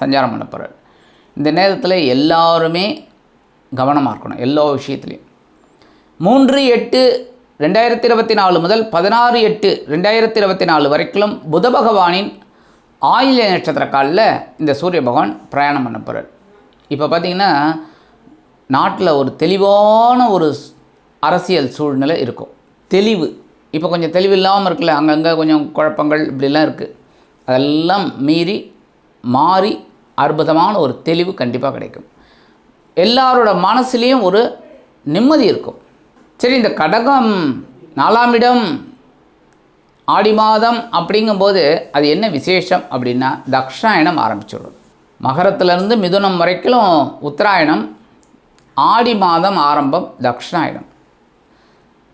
சஞ்சாரம் பண்ண போகிறார் இந்த நேரத்தில் எல்லாருமே கவனமாக இருக்கணும் எல்லா விஷயத்துலையும். மூன்று எட்டு ரெண்டாயிரத்தி இருபத்தி நாலு முதல் பதினாறு எட்டு ரெண்டாயிரத்தி இருபத்தி நாலு வரைக்கும் புத பகவானின் ஆயில்ய நட்சத்திர காலில் இந்த சூரிய பகவான் பிரயாணம் பண்ண போகிறார் இப்போ பார்த்திங்கன்னா நாட்டில் ஒரு தெளிவான ஒரு அரசியல் சூழ்நிலை இருக்கும். தெளிவு. இப்போ கொஞ்சம் தெளிவு இல்லாமல் இருக்குல்ல அங்கங்கே கொஞ்சம் குழப்பங்கள் இப்படிலாம் இருக்குது அதெல்லாம் மீறி மாறி அற்புதமான ஒரு தெளிவு கண்டிப்பாக கிடைக்கும். எல்லாரோட மனசுலேயும் ஒரு நிம்மதி இருக்கும். சரி இந்த கடகம் நாலாம் இடம் ஆடி மாதம் அப்படிங்கும்போது அது என்ன விசேஷம் அப்படின்னா தக்ஷாயணம் ஆரம்பிச்சிடும் மகரத்துலேருந்து மிதுனம் வரைக்கும் உத்தராயணம் ஆடி மாதம் ஆரம்பம் தக்ஷாயணம்.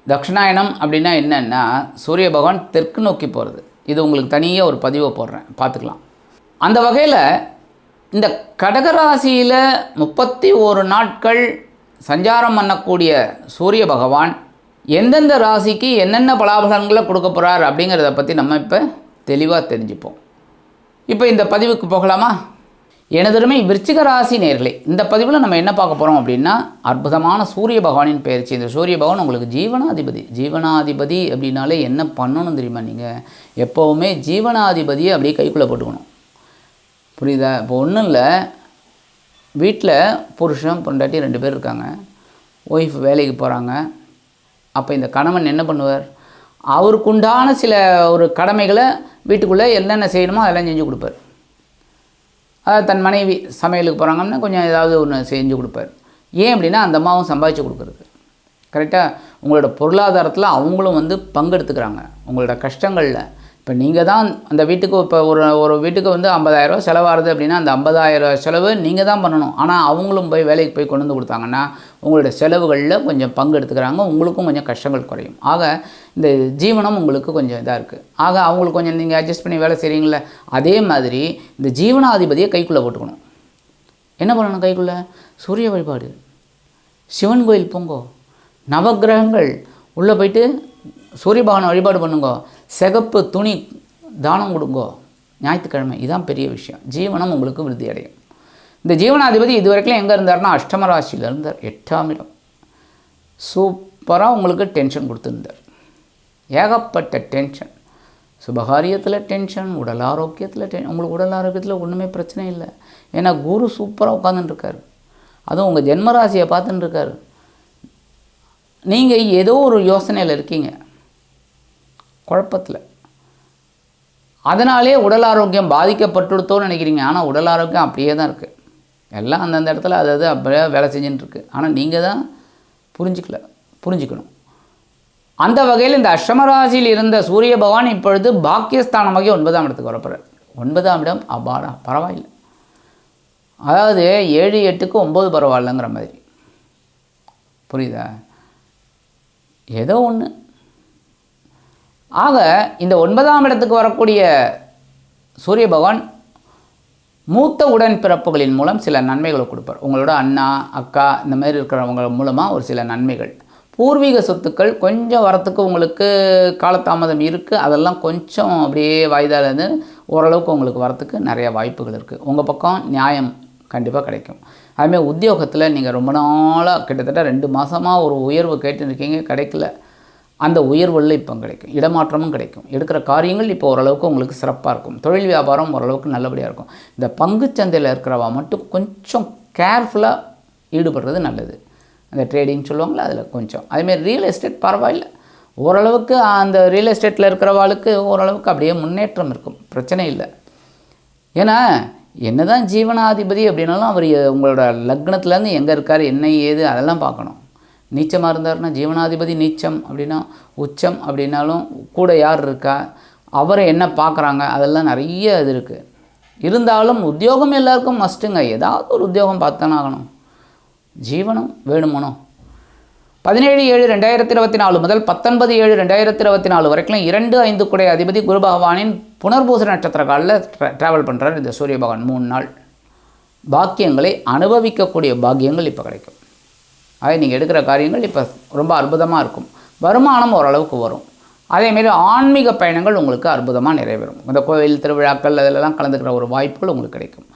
தக்ஷணாயணம் அப்படின்னா என்னென்னா சூரிய பகவான் தெற்கு நோக்கி போகிறது இது உங்களுக்கு தனியாக ஒரு பதிவை போடுறேன். பார்த்துக்கலாம். அந்த வகையில் இந்த கடகராசியில் முப்பத்தி ஒரு நாட்கள் சஞ்சாரம் பண்ணக்கூடிய சூரிய பகவான் எந்தெந்த ராசிக்கு என்னென்ன பலாபலன்களை கொடுக்க போகிறார் அப்படிங்கிறத பற்றி நம்ம இப்போ தெளிவாக தெரிஞ்சுப்போம். இப்போ இந்த பதிவுக்கு போகலாமா? எனதருமை விருச்சிக ராசி நேர்களே இந்த பதிவில் நம்ம என்ன பார்க்க போகிறோம் அப்படின்னா அற்புதமான சூரிய பகவானின் பயிற்சி. இந்த சூரிய பகவான் உங்களுக்கு ஜீவனாதிபதி. ஜீவனாதிபதி அப்படின்னாலே என்ன பண்ணணும் தெரியுமா நீங்கள் எப்போவுமே ஜீவனாதிபதியை அப்படியே கைக்குள்ளே போட்டுக்கணும். புரியுதா? இப்போ ஒன்றும் இல்லை. வீட்டில் புருஷன் பொண்டாட்டி ரெண்டு பேர் இருக்காங்க. ஒய்ஃப் வேலைக்கு போகிறாங்க அப்போ இந்த கணவன் என்ன பண்ணுவார்? அவருக்குண்டான சில ஒரு கடமைகளை வீட்டுக்குள்ளே என்னென்ன செய்யணுமோ அதெல்லாம் செஞ்சு கொடுப்பார். அதாவது தன் மனைவி சமையலுக்கு போகிறாங்கன்னா கொஞ்சம் ஏதாவது ஒன்று செஞ்சு கொடுப்பார். ஏன் அப்படின்னா அந்த அம்மாவும் சம்பாதிச்சு கொடுக்குறது. கரெக்டாக உங்களோட பொருளாதாரத்தில் அவங்களும் வந்து பங்கெடுத்துக்கிறாங்க. உங்களோட கஷ்டங்களில். இப்போ நீங்கள் தான் அந்த வீட்டுக்கு இப்போ ஒரு ஒரு வீட்டுக்கு வந்து ஐம்பதாயிரரூவா செலவாகுது அப்படின்னா அந்த ஐம்பதாயிரம் செலவு நீங்கள் தான் பண்ணணும். ஆனால் அவங்களும் போய் வேலைக்கு போய் கொண்டு வந்து கொடுத்தாங்கன்னா உங்களுடைய செலவுகளில் கொஞ்சம் பங்கு எடுத்துக்கிறாங்க. உங்களுக்கும் கொஞ்சம் கஷ்டங்கள் குறையும். ஆக இந்த ஜீவனம் உங்களுக்கு கொஞ்சம் இதாக இருக்குது ஆக அவங்களுக்கு கொஞ்சம் நீங்கள் அட்ஜஸ்ட் பண்ணி வேலை செய்கிறீங்களே அதே மாதிரி இந்த ஜீவனாதிபதியை கைக்குள்ளே போட்டுக்கணும். என்ன பண்ணணும் கைக்குள்ளே? சூரிய வழிபாடு. சிவன் கோயில் போங்கோ. நவக்கிரகங்கள். உள்ளே போயிட்டு சூரிய பகவானை வழிபாடு பண்ணுங்கோ. சிகப்பு துணி தானம் கொடுங்கோ. ஞாயிற்றுக்கிழமை. இதுதான் பெரிய விஷயம். ஜீவனம் உங்களுக்கு விருத்தி அடையும் இந்த ஜீவனாதிபதி இது வரைக்கும் எங்கே இருந்தார்னா அஷ்டம ராசியில் இருந்தார். எட்டாம் இடம். சூப்பராக உங்களுக்கு டென்ஷன் கொடுத்துருந்தார். ஏகப்பட்ட டென்ஷன் சுபகாரியத்தில் டென்ஷன் உடல் ஆரோக்கியத்தில் டென் உங்களுக்கு உடல் ஆரோக்கியத்தில் ஒன்றுமே பிரச்சனை இல்லை. ஏன்னா குரு சூப்பராக உட்காந்துட்டுருக்காரு அதுவும் உங்கள் ஜென்மராசியை பார்த்துட்டுருக்காரு. நீங்கள் ஏதோ ஒரு யோசனையில் இருக்கீங்க. குழப்பத்தில். அதனாலே உடல் ஆரோக்கியம் பாதிக்கப்பட்டுடுத்தோன்னு நினைக்கிறீங்க. ஆனால் உடல் ஆரோக்கியம் அப்படியே தான் இருக்குது எல்லாம் அந்தந்த இடத்துல அது அது அப்படியே வேலை செஞ்சுட்டுருக்கு ஆனால் நீங்கள் தான் புரிஞ்சிக்கல புரிஞ்சுக்கணும். அந்த வகையில் இந்த அஷ்டமராசியில் இருந்த சூரிய பகவான் இப்பொழுது பாக்கியஸ்தானமாகி ஒன்பதாம் இடத்துக்கு வரப்போகிறார் ஒன்பதாம் இடம் அபாரா பரவாயில்லை. அதாவது ஏழு எட்டுக்கு ஒம்பது பரவாயில்லைங்கிற மாதிரி. புரியுதா? ஏதோ ஒன்று ஆக இந்த ஒன்பதாம் இடத்துக்கு வரக்கூடிய சூரிய பகவான் மூத்த உடன்பிறப்புகளின் மூலம் சில நன்மைகளை கொடுப்பார். உங்களோட அண்ணா அக்கா இந்த மாதிரி இருக்கிறவங்க மூலமாக ஒரு சில நன்மைகள். பூர்வீக சொத்துக்கள் கொஞ்சம் வரத்துக்கு உங்களுக்கு காலதாமதம் இருக்குது அதெல்லாம் கொஞ்சம் அப்படியே வாய்தாலேருந்து ஓரளவுக்கு உங்களுக்கு வரத்துக்கு நிறைய வாய்ப்புகள் இருக்குது உங்கள் பக்கம் நியாயம் கண்டிப்பாக கிடைக்கும். அதுமாதிரி உத்தியோகத்தில் நீங்கள் ரொம்ப நாளாக கிட்டத்தட்ட ரெண்டு மாதமாக ஒரு உயர்வு கேட்டுருக்கீங்க. கிடைக்கல. அந்த உயர்வுள்ள இப்போ கிடைக்கும். இடமாற்றமும் கிடைக்கும். எடுக்கிற காரியங்கள் இப்போ ஓரளவுக்கு உங்களுக்கு சிறப்பாக இருக்கும். தொழில் வியாபாரம் ஓரளவுக்கு நல்லபடியாக இருக்கும். இந்த பங்குச்சந்தையில் இருக்கிறவா மட்டும் கொஞ்சம் கேர்ஃபுல்லாக ஈடுபடுறது நல்லது. அந்த ட்ரேடிங் சொல்லுவாங்களே அதில் கொஞ்சம். அதேமாரி ரியல் எஸ்டேட் பரவாயில்ல. ஓரளவுக்கு அந்த ரியல் எஸ்டேட்டில் இருக்கிறவாளுக்கு ஓரளவுக்கு அப்படியே முன்னேற்றம் இருக்கும். பிரச்சனை இல்லை. ஏன்னா என்ன தான் ஜீவனாதிபதி அப்படின்னாலும் அவர் உங்களோட லக்னத்துலேருந்து எங்கே இருக்கார் என்ன ஏது அதெல்லாம் பார்க்கணும். நீச்சமாக இருந்தாருன்னா ஜீவனாதிபதி நீச்சம் அப்படின்னா உச்சம் அப்படின்னாலும் கூட யார் இருக்கா? அவரை என்ன பார்க்குறாங்க? அதெல்லாம் நிறைய இது இருக்குது இருந்தாலும் உத்தியோகம் எல்லாருக்கும் மஸ்ட்டுங்க ஏதாவது ஒரு உத்தியோகம் பார்த்தானே ஆகணும். ஜீவனம் வேணுமனோ? பதினேழு ஏழு ரெண்டாயிரத்தி இருபத்தி நாலு முதல் பத்தொன்பது ஏழு ரெண்டாயிரத்தி இருபத்தி நாலு வரைக்கும் இரண்டு ஐந்து குடை அதிபதி குரு பகவானின் புனர்பூச நட்சத்திர காலில் ட்ராவல் பண்ணுறார் இந்த சூரிய பகவான். மூணு நாள். பாக்கியங்களை அனுபவிக்கக்கூடிய பாக்கியங்கள் இப்போ கிடைக்கும். ஆக நீங்கள் எடுக்கிற காரியங்கள் இப்போ ரொம்ப அற்புதமாக இருக்கும். வருமானம் ஓரளவுக்கு வரும். அதேமாரி ஆன்மீக பயணங்கள் உங்களுக்கு அற்புதமாக நிறைவேறும். இந்த கோவில் திருவிழாக்கள் அதிலெல்லாம் கலந்துக்கிற ஒரு வாய்ப்புகள் உங்களுக்கு கிடைக்கும்.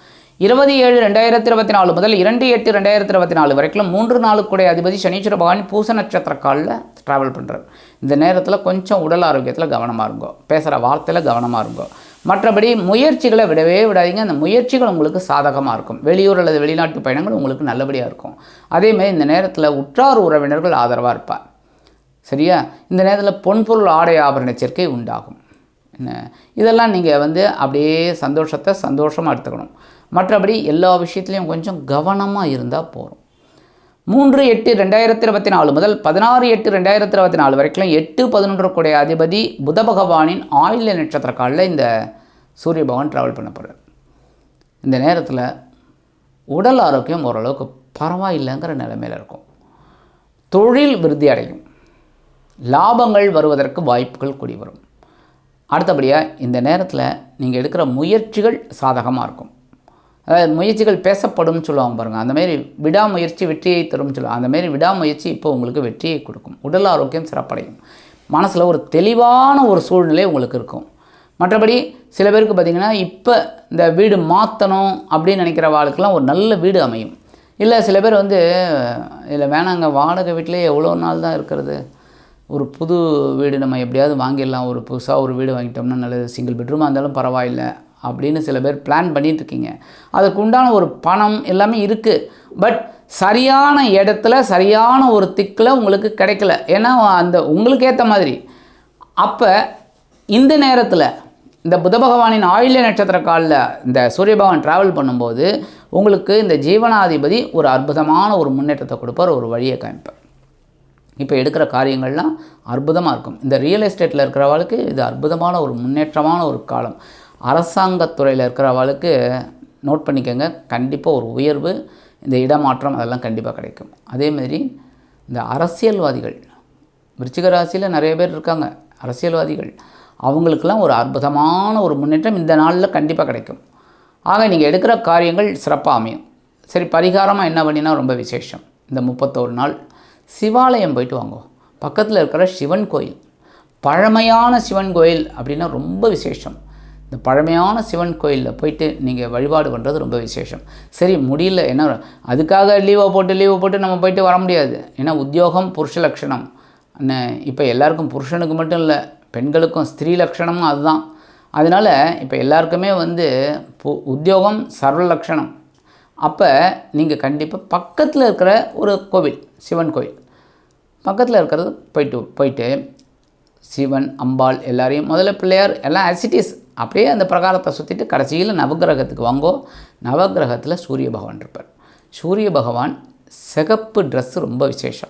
இருபது ஏழு ரெண்டாயிரத்தி இருபத்தி நாலு முதல் இரண்டு எட்டு ரெண்டாயிரத்தி இருபத்தி நாலு வரைக்கும் மூன்று நாளுக்குடைய அதிபதி சனீஸ்வர பகவான் பூச நட்சத்திர காலில் ட்ராவல் பண்ணுறார் இந்த நேரத்தில் கொஞ்சம் உடல் ஆரோக்கியத்தில் கவனமாக இருங்கோ. பேசுகிற வார்த்தையில் கவனமாக இருங்கோ. மற்றபடி முயற்சிகளை விடவே விடாதீங்க. அந்த முயற்சிகள் உங்களுக்கு சாதகமாக இருக்கும். வெளியூர் அல்லது வெளிநாட்டு பயணங்கள் உங்களுக்கு நல்லபடியாக இருக்கும். அதேமாதிரி இந்த நேரத்தில் உற்றார் உறவினர்கள் ஆதரவாக இருப்பார். சரியா? இந்த நேரத்தில் பொன்பொருள் ஆடை ஆபரண சேர்க்கை உண்டாகும். என்ன? இதெல்லாம் நீங்கள் வந்து அப்படியே சந்தோஷத்தை சந்தோஷமாக எடுத்துக்கணும். மற்றபடி எல்லா விஷயத்துலையும் கொஞ்சம் கவனமாக இருந்தால் போகிறோம் மூன்று எட்டு ரெண்டாயிரத்தி இருபத்தி நாலு முதல் பதினாறு எட்டு ரெண்டாயிரத்தி இருபத்தி நாலு வரைக்கும் எட்டு பதினொன்று கூடிய அதிபதி புத பகவானின் ஆயில்ய நட்சத்திர காலில் இந்த சூரிய பகவான் ட்ராவல் பண்ண போகிறார் இந்த நேரத்தில் உடல் ஆரோக்கியம் ஓரளவுக்கு பரவாயில்லைங்கிற நிலைமையில் இருக்கும். தொழில் விருத்தி அடையும். லாபங்கள் வருவதற்கு வாய்ப்புகள் கூடி வரும் அடுத்தபடியாக இந்த நேரத்தில் நீங்கள் எடுக்கிற முயற்சிகள் சாதகமாக இருக்கும். முயற்சிகள் பேசப்படும் சொல்லுவாங்க பாருங்கள் அந்தமாரி விடாமுயற்சி வெற்றியை தரும் சொல்லுவாங்க. அந்தமாரி விடாமுயற்சி இப்போ உங்களுக்கு வெற்றியை கொடுக்கும். உடல் ஆரோக்கியம் சிறப்படையும். மனசில் ஒரு தெளிவான ஒரு சூழ்நிலை உங்களுக்கு இருக்கும். மற்றபடி சில பேருக்கு பார்த்திங்கன்னா இப்போ இந்த வீடு மாற்றணும் அப்படின்னு நினைக்கிற வாழ்க்கெல்லாம் ஒரு நல்ல வீடு அமையும். இல்லை சில பேர் வந்து இல்லை வேணாங்க. வாடகை வீட்டிலே எவ்வளோ நாள் தான் இருக்கிறது? ஒரு புது வீடு நம்ம எப்படியாவது வாங்கிடலாம். ஒரு புதுசாக ஒரு வீடு வாங்கிட்டோம்னா நல்லது. சிங்கிள் பெட்ரூமாக இருந்தாலும் பரவாயில்லை. அப்படின்னு சில பேர் பிளான் பண்ணிட்டு இருக்கீங்க அதுக்கு உண்டான ஒரு பணம் எல்லாமே இருக்குது பட் சரியான இடத்துல சரியான ஒரு திக்கில் உங்களுக்கு கிடைக்கல. ஏன்னா அந்த உங்களுக்கு ஏற்ற மாதிரி. அப்போ இந்த நேரத்தில் இந்த புத பகவானின் ஆயுள்ய நட்சத்திர காலில் இந்த சூரிய பகவான் ட்ராவல் பண்ணும்போது உங்களுக்கு இந்த ஜீவனாதிபதி ஒரு அற்புதமான ஒரு முன்னேற்றத்தை கொடுப்பார் ஒரு வழியை காமிப்பார். இப்போ எடுக்கிற காரியங்கள்லாம் அற்புதமாக இருக்கும். இந்த ரியல் எஸ்டேட்டில் இருக்கிறவளுக்கு இது அற்புதமான ஒரு முன்னேற்றமான ஒரு காலம். அரசாங்கத்துறையில் இருக்கிறவளுக்கு நோட் பண்ணிக்கோங்க. கண்டிப்பாக ஒரு உயர்வு இந்த இடமாற்றம் அதெல்லாம் கண்டிப்பாக கிடைக்கும். அதேமாதிரி இந்த அரசியல்வாதிகள் விருச்சிக ராசியில் நிறைய பேர் இருக்காங்க அரசியல்வாதிகள். அவங்களுக்கெல்லாம் ஒரு அற்புதமான ஒரு முன்னேற்றம் இந்த நாளில் கண்டிப்பாக கிடைக்கும். ஆக நீங்கள் எடுக்கிற காரியங்கள் சிறப்பாக அமையும். சரி பரிகாரமாக என்ன பண்ணினா ரொம்ப விசேஷம். இந்த முப்பத்தோரு நாள் சிவாலயம் போயிட்டு வாங்குவோம் பக்கத்தில் இருக்கிற சிவன் கோயில். பழமையான சிவன் கோயில் அப்படின்னா ரொம்ப விசேஷம். இந்த பழமையான சிவன் கோயிலில் போயிட்டு நீங்கள் வழிபாடு பண்ணுறது ரொம்ப விசேஷம். சரி முடியல. என்ன அதுக்காக லீவை போட்டு லீவை போட்டு நம்ம போயிட்டு வர முடியாது. ஏன்னா உத்தியோகம் புருஷ லட்சணம். இப்போ எல்லாருக்கும் புருஷனுக்கு மட்டும் இல்லை பெண்களுக்கும் ஸ்திரீ லட்சணமும் அதுதான். அதனால் இப்போ எல்லாருக்குமே வந்து பு- உத்தியோகம் சர்வ லட்சணம். அப்போ நீங்கள் கண்டிப்பாக பக்கத்தில் இருக்கிற ஒரு கோவில் சிவன் கோவில். பக்கத்தில் இருக்கிறது போயிட்டு போயிட்டு சிவன் அம்பாள் எல்லாரையும் முதல்ல பிள்ளையார் எல்லாம் ஆசிட்டிஸ் அப்படியே அந்த பிரகாரத்தை சுற்றிட்டு கடைசியில் நவக்கிரகத்துக்கு வாங்கோ. நவக்கிரகத்தில் சூரிய பகவான் இருப்பார். சூரிய பகவான் சிகப்பு ட்ரெஸ்ஸு ரொம்ப விசேஷம்.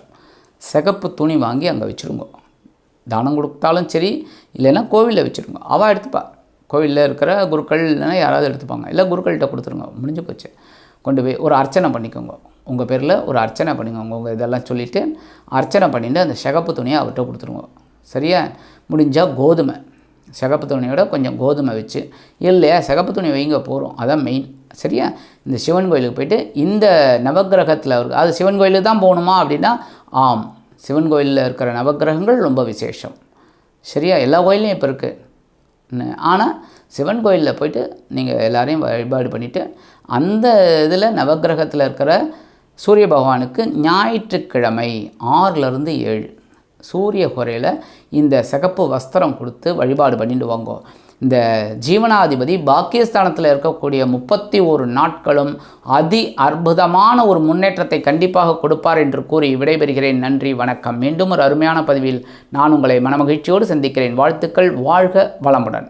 சிகப்பு துணி வாங்கி அங்கே வச்சுருங்க. தானம் கொடுத்தாலும் சரி இல்லைன்னா கோவிலில் வச்சுருங்க. அவள் எடுத்துப்பா. கோவிலில் இருக்கிற குருக்கள் இல்லைன்னா யாராவது எடுத்துப்பாங்க. இல்லை குருக்கள்கிட்ட கொடுத்துருங்க. முடிஞ்சு போச்சு. கொண்டு போய் ஒரு அர்ச்சனை பண்ணிக்கோங்க. உங்கள் பேரில் ஒரு அர்ச்சனை பண்ணிக்கோங்க. உங்கள் இதெல்லாம் சொல்லிவிட்டு அர்ச்சனை பண்ணிட்டு அந்த சிகப்பு துணியை அவர்கிட்ட கொடுத்துருங்க. சரியா? முடிஞ்சால் கோதுமை. சிகப்பு துணியோட கொஞ்சம் கோதுமை வச்சு இல்லையா சிகப்பு துணி வைங்க போகிறோம் அதான் மெயின் சரியா? இந்த சிவன் கோயிலுக்கு போயிட்டு இந்த நவக்கிரகத்தில் இருக்கு அது சிவன் கோயிலுக்கு தான் போகணுமா அப்படின்னா ஆம். சிவன் கோயிலில் இருக்கிற நவக்கிரகங்கள் ரொம்ப விசேஷம். சரியா? எல்லா கோயிலையும் இப்போ இருக்குது ஆனால் சிவன் கோயிலில் போயிட்டு நீங்கள் எல்லோரையும் வழிபாடு பண்ணிவிட்டு அந்த இதில் நவக்கிரகத்தில் இருக்கிற சூரிய பகவானுக்கு ஞாயிற்றுக்கிழமை ஆறுலேருந்து ஏழு. சூரிய குறையில் இந்த சிகப்பு வஸ்திரம் கொடுத்து வழிபாடு பண்ணிட்டு வாங்கோ இந்த ஜீவனாதிபதி பாக்கியஸ்தானத்தில் இருக்கக்கூடிய முப்பத்தி ஒரு நாட்களும் அதி அற்புதமான ஒரு முன்னேற்றத்தை கண்டிப்பாக கொடுப்பார் என்று கூறி விடைபெறுகிறேன். நன்றி வணக்கம். மீண்டும் ஒரு அருமையான பதிவில் நான் உங்களை மனமகிழ்ச்சியோடு சந்திக்கிறேன். வாழ்த்துக்கள் வாழ்க வளமுடன்.